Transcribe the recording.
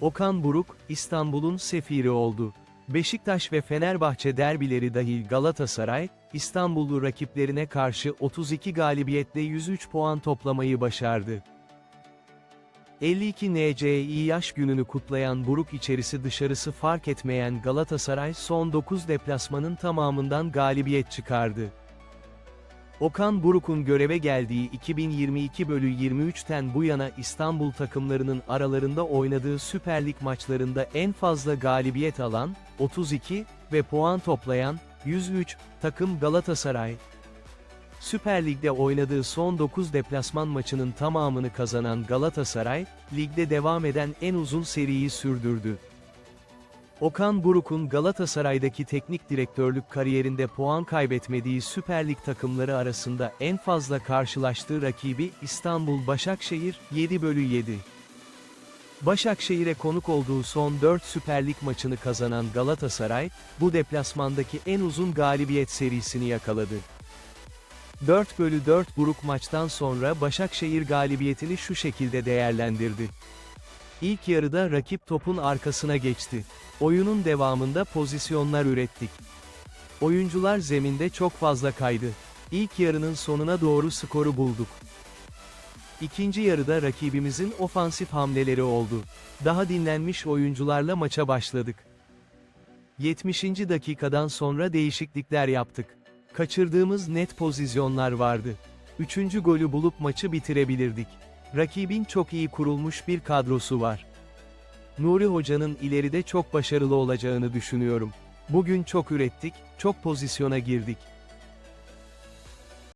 Okan Buruk, İstanbul'un sefiri oldu. Beşiktaş ve Fenerbahçe derbileri dahil Galatasaray, İstanbullu rakiplerine karşı 32 galibiyetle 103 puan toplamayı başardı. 52 NCİ yaş gününü kutlayan Buruk içerisi dışarısı fark etmeyen Galatasaray son 9 deplasmanın tamamından galibiyet çıkardı. Okan Buruk'un göreve geldiği 2022 bölü 23'ten bu yana İstanbul takımlarının aralarında oynadığı Süper Lig maçlarında en fazla galibiyet alan, 32 ve puan toplayan, 103 takım Galatasaray. Süper Lig'de oynadığı son 9 deplasman maçının tamamını kazanan Galatasaray, ligde devam eden en uzun seriyi sürdürdü. Okan Buruk'un Galatasaray'daki teknik direktörlük kariyerinde puan kaybetmediği Süper Lig takımları arasında en fazla karşılaştığı rakibi İstanbul Başakşehir, 7 bölü 7. Başakşehir'e konuk olduğu son 4 Süper Lig maçını kazanan Galatasaray, bu deplasmandaki en uzun galibiyet serisini yakaladı. 4 bölü 4 Buruk maçtan sonra Başakşehir galibiyetini şu şekilde değerlendirdi. İlk yarıda rakip topun arkasına geçti. Oyunun devamında pozisyonlar ürettik. Oyuncular zeminde çok fazla kaydı. İlk yarının sonuna doğru skoru bulduk. İkinci yarıda rakibimizin ofansif hamleleri oldu. Daha dinlenmiş oyuncularla maça başladık. 70. dakikadan sonra değişiklikler yaptık. Kaçırdığımız net pozisyonlar vardı. Üçüncü golü bulup maçı bitirebilirdik. Rakibin çok iyi kurulmuş bir kadrosu var. Nuri Hoca'nın ileride çok başarılı olacağını düşünüyorum. Bugün çok ürettik, çok pozisyona girdik.